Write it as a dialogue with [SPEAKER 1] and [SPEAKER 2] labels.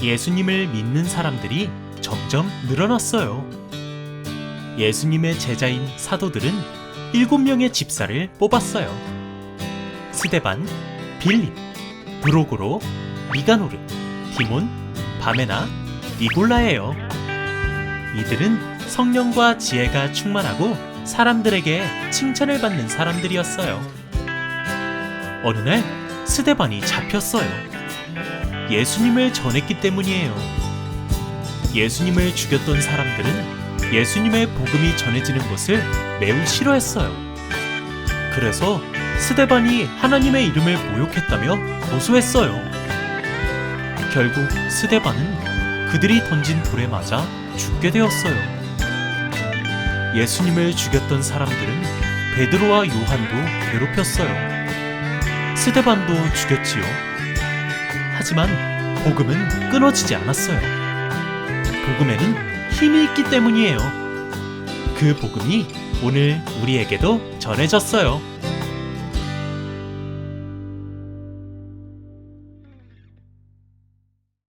[SPEAKER 1] 예수님을 믿는 사람들이 점점 늘어났어요. 예수님의 제자인 사도들은 일곱 명의 집사를 뽑았어요. 스데반, 빌립, 브로고로, 니가노르, 디몬, 바메나, 니골라예요. 이들은 성령과 지혜가 충만하고 사람들에게 칭찬을 받는 사람들이었어요. 어느 날 스데반이 잡혔어요. 예수님을 전했기 때문이에요. 예수님을 죽였던 사람들은 예수님의 복음이 전해지는 것을 매우 싫어했어요. 그래서 스데반이 하나님의 이름을 모욕했다며 고소했어요. 결국 스데반은 그들이 던진 돌에 맞아 죽게 되었어요. 예수님을 죽였던 사람들은 베드로와 요한도 괴롭혔어요. 스데반도 죽였지요. 하지만 복음은 끊어지지 않았어요. 복음에는 힘이 있기 때문이에요. 그 복음이 오늘 우리에게도 전해졌어요.